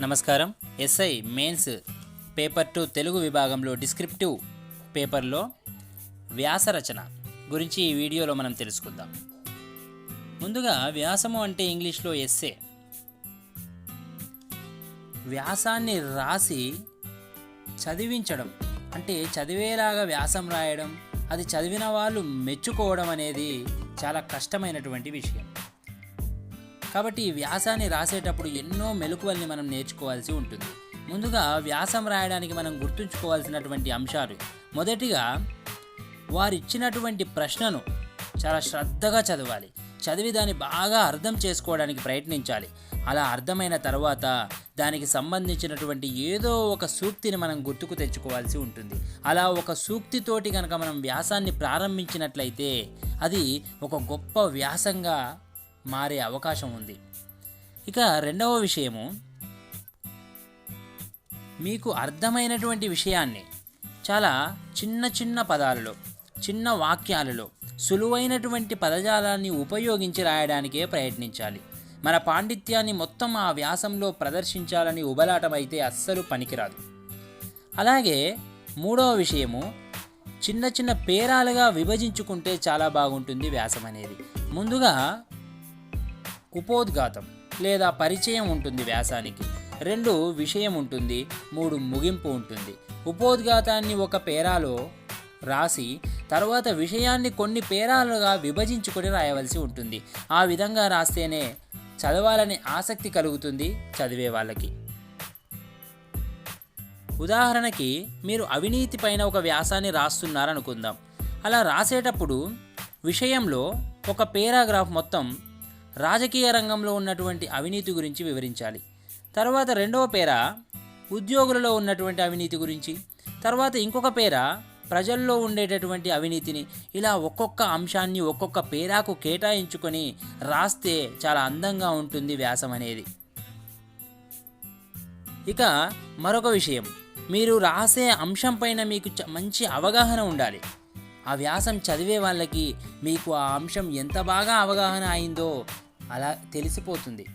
నమస్కారం. SI mains paper two Telugu విభాగంలో descriptive పేపర్లో వ్యాసరచన గురించి ఈ వీడియోలో మనం తెలుసుకుందాం. ముందుగా వ్యాసము అంటే ఇంగ్లీష్లో ఎస్ఏ. వ్యాసాన్ని రాసి చదివించడం అంటే చదివేలాగా వ్యాసం రాయడం అది చదివిన వాళ్ళు మెచ్చుకోవడం అనేది చాలా కష్టమైనటువంటి విషయం. కాబట్టి ఈ వ్యాసాన్ని రాసేటప్పుడు ఎన్నో మెలకువల్ని మనం నేర్చుకోవాల్సి ఉంటుంది. ముందుగా వ్యాసం రాయడానికి మనం గుర్తుంచుకోవాల్సినటువంటి అంశాలు మొదటిగా వారు ఇచ్చినటువంటి ప్రశ్నను చాలా శ్రద్ధగా చదవాలి. చదివి దాన్ని బాగా అర్థం చేసుకోవడానికి ప్రయత్నించాలి. అలా అర్థమైన తర్వాత దానికి సంబంధించినటువంటి ఏదో ఒక సూక్తిని మనం గుర్తుకు తెచ్చుకోవాల్సి ఉంటుంది. అలా ఒక సూక్తితోటి కనుక మనం వ్యాసాన్ని ప్రారంభించినట్లయితే అది ఒక గొప్ప వ్యాసంగా మారే అవకాశం ఉంది. ఇక రెండవ విషయము మీకు అర్థమైనటువంటి విషయాన్ని చాలా చిన్న చిన్న పదాలలో చిన్న వాక్యాలలో సులువైనటువంటి పదజాలాన్ని ఉపయోగించి రాయడానికే ప్రయత్నించాలి. మన పాండిత్యాన్ని మొత్తం ఆ వ్యాసంలో ప్రదర్శించాలని ఉబలాటమైతే అస్సలు పనికిరాదు. అలాగే మూడవ విషయము చిన్న చిన్న పేరాలుగా విభజించుకుంటే చాలా బాగుంటుంది వ్యాసం అనేది ముందుగా ఉపోద్ఘాతం లేదా పరిచయం ఉంటుంది వ్యాసానికి. రెండు విషయం ఉంటుంది మూడు ముగింపు ఉంటుంది. ఉపోద్ఘాతాన్ని ఒక పేరాలో రాసి తర్వాత విషయాన్ని కొన్ని పేరాలుగా విభజించుకొని రాయవలసి ఉంటుంది. ఆ విధంగా రాస్తేనే చదవాలని ఆసక్తి కలుగుతుంది చదివే వాళ్ళకి. ఉదాహరణకి మీరు అవినీతి పైన ఒక వ్యాసాన్ని రాస్తున్నారనుకుందాం. అలా రాసేటప్పుడు విషయంలో ఒక పేరాగ్రాఫ్ మొత్తం రాజకీయ రంగంలో ఉన్నటువంటి అవినీతి గురించి వివరించాలి. తర్వాత రెండవ పేర ఉద్యోగులలో ఉన్నటువంటి అవినీతి గురించి. తర్వాత ఇంకొక పేర ప్రజల్లో ఉండేటటువంటి అవినీతిని. ఇలా ఒక్కొక్క అంశాన్ని ఒక్కొక్క పేరాకు కేటాయించుకొని రాస్తే చాలా అందంగా ఉంటుంది వ్యాసం అనేది. ఇక మరొక విషయం. మీరు రాసే అంశం పైన మీకు చ- మంచి అవగాహన ఉండాలి. ఆ వ్యాసం చదివే వాళ్ళకి మీకు ఆ అంశం ఎంత బాగా అవగాహన అయిందో అలా తెలిసిపోతుంది.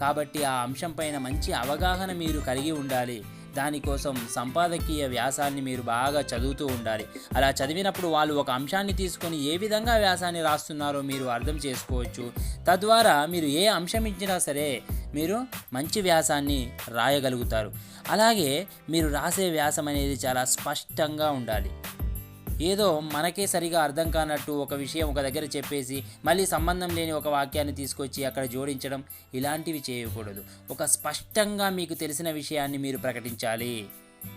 కాబట్టి ఆ అంశం పైన మంచి అవగాహన మీరు కలిగి ఉండాలి. దానికోసం సంపాదకీయ వ్యాసాన్ని మీరు బాగా చదువుతూ ఉండాలి. అలా చదివినప్పుడు వాళ్ళు ఒక అంశాన్ని తీసుకొని ఏ విధంగా వ్యాసాన్ని రాస్తున్నారో మీరు అర్థం చేసుకోవచ్చు. తద్వారా మీరు ఏ అంశం ఇచ్చినా సరే మీరు మంచి వ్యాసాన్ని రాయగలుగుతారు. అలాగే మీరు రాసే వ్యాసం అనేది చాలా స్పష్టంగా ఉండాలి. ఏదో మనకే సరిగా అర్థం కానట్టు ఒక విషయం ఒక దగ్గర చెప్పేసి మళ్ళీ సంబంధం లేని ఒక వాక్యాన్ని తీసుకొచ్చి అక్కడ జోడించడం ఇలాంటివి చేయకూడదు. ఒక స్పష్టంగా మీకు తెలిసిన విషయాన్ని మీరు ప్రకటించాలి.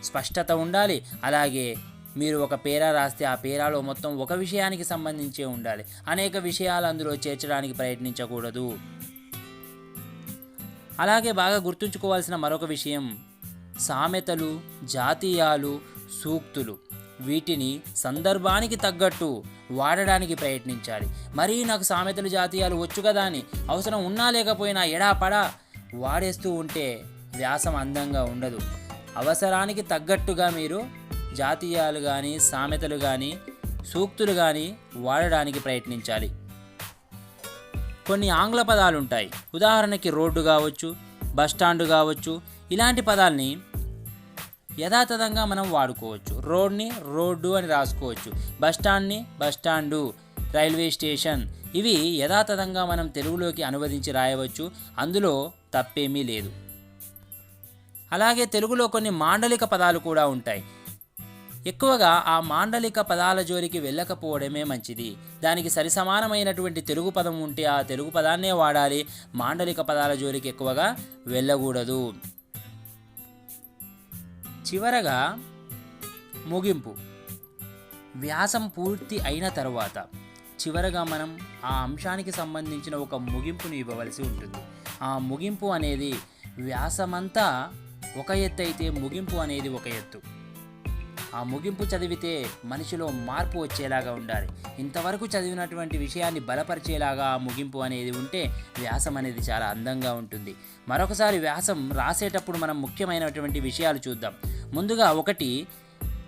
స్పష్టత ఉండాలి. అలాగే మీరు ఒక పేరా రాస్తే ఆ పేరాలో మొత్తం ఒక విషయానికి సంబంధించే ఉండాలి. అనేక విషయాలు అందులో చేర్చడానికి ప్రయత్నించకూడదు. అలాగే బాగా గుర్తుంచుకోవాల్సిన మరొక విషయం సామెతలు జాతీయాలు సూక్తులు. వీటిని సందర్భానికి తగ్గట్టు వాడడానికి ప్రయత్నించాలి. మరీ నాకు సామెతలు జాతీయాలు వచ్చు కదా అని అవసరం ఉన్నా లేకపోయినా ఎడాపడా వాడేస్తూ ఉంటే వ్యాసం అందంగా ఉండదు. అవసరానికి తగ్గట్టుగా మీరు జాతీయాలు కానీ సామెతలు కానీ సూక్తులు కానీ వాడడానికి ప్రయత్నించాలి. కొన్ని ఆంగ్ల పదాలు ఉంటాయి ఉదాహరణకి రోడ్డు కావచ్చు బస్ స్టాండ్ కావచ్చు ఇలాంటి పదాల్ని యథాతథంగా మనం వాడుకోవచ్చు. రోడ్ని రోడ్డు అని రాసుకోవచ్చు. బస్ స్టాండ్ని బస్ స్టాండు రైల్వే స్టేషన్. ఇవి యథాతథంగా మనం తెలుగులోకి అనువదించి రాయవచ్చు. అందులో తప్పేమీ లేదు. అలాగే తెలుగులో కొన్ని మాండలిక పదాలు కూడా ఉంటాయి. ఎక్కువగా ఆ మాండలిక పదాల జోలికి వెళ్ళకపోవడమే మంచిది. దానికి సరిసమానమైనటువంటి తెలుగు పదం ఉంటే ఆ తెలుగు పదాన్నే వాడాలి. మాండలిక పదాల జోలికి ఎక్కువగా వెళ్ళకూడదు. చివరగా ముగింపు. వ్యాసం పూర్తి అయిన తర్వాత చివరగా మనం ఆ అంశానికి సంబంధించిన ఒక ముగింపుని ఇవ్వవలసి ఉంటుంది. ఆ ముగింపు అనేది వ్యాసమంతా ఒక ఎత్తు అయితే ముగింపు అనేది ఒక ఎత్తు. ఆ ముగింపు చదివితే మనిషిలో మార్పు వచ్చేలాగా ఉండాలి. ఇంతవరకు చదివినటువంటి విషయాన్ని బలపరిచేలాగా ఆ ముగింపు అనేది ఉంటే వ్యాసం అనేది చాలా అందంగా ఉంటుంది. మరొకసారి వ్యాసం రాసేటప్పుడు మనం ముఖ్యమైనటువంటి విషయాలు చూద్దాం. ముందుగా ఒకటి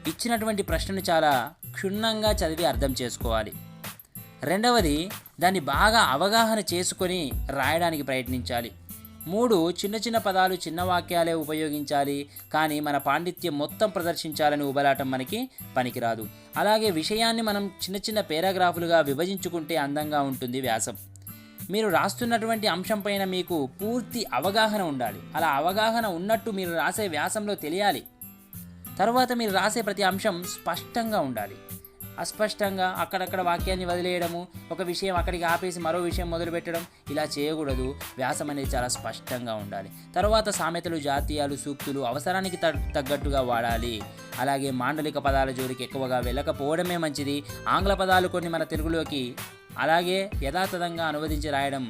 ఇచ్చినటువంటి ప్రశ్నను చాలా క్షుణ్ణంగా చదివి అర్థం చేసుకోవాలి. రెండవది దాన్ని బాగా అవగాహన చేసుకొని రాయడానికి ప్రయత్నించాలి. మూడు చిన్న చిన్న పదాలు చిన్న వాక్యాలే ఉపయోగించాలి. కానీ మన పాండిత్యం మొత్తం ప్రదర్శించాలని ఉబలాటం మనకి పనికిరాదు. అలాగే విషయాన్ని మనం చిన్న చిన్న పేరాగ్రాఫులుగా విభజించుకుంటే అందంగా ఉంటుంది వ్యాసం. మీరు రాస్తున్నటువంటి అంశం పైన మీకు పూర్తి అవగాహన ఉండాలి. అలా అవగాహన ఉన్నట్టు మీరు రాసే వ్యాసంలో తెలియాలి. తర్వాత మీరు రాసే ప్రతి అంశం స్పష్టంగా ఉండాలి. అస్పష్టంగా అక్కడక్కడ వాక్యాన్ని వదిలేయడము ఒక విషయం అక్కడికి ఆపేసి మరో విషయం మొదలుపెట్టడం ఇలా చేయకూడదు. వ్యాసం అనేది చాలా స్పష్టంగా ఉండాలి. తర్వాత సామెతలు జాతీయాలు సూక్తులు అవసరానికి తగ్- తగ్గట్టుగా వాడాలి. అలాగే మాండలిక పదాల జోలికి ఎక్కువగా వెళ్ళకపోవడమే మంచిది. ఆంగ్ల పదాలు కొన్ని మన తెలుగులోకి అలాగే యథాతథంగా అనువదించి రాయడం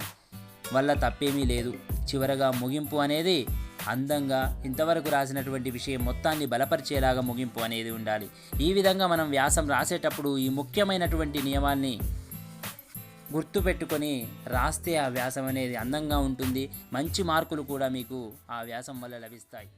వల్ల తప్పేమీ లేదు. చివరగా ముగింపు అనేది అందంగా ఇంతవరకు రాసినటువంటి విషయం మొత్తాన్ని బలపరిచేలాగా ముగింపు అనేది ఉండాలి. ఈ విధంగా మనం వ్యాసం రాసేటప్పుడు ఈ ముఖ్యమైనటువంటి నియమాల్ని గుర్తుపెట్టుకొని రాస్తే ఆ వ్యాసం అనేది అందంగా ఉంటుంది. మంచి మార్కులు కూడా మీకు ఆ వ్యాసం వల్ల లభిస్తాయి.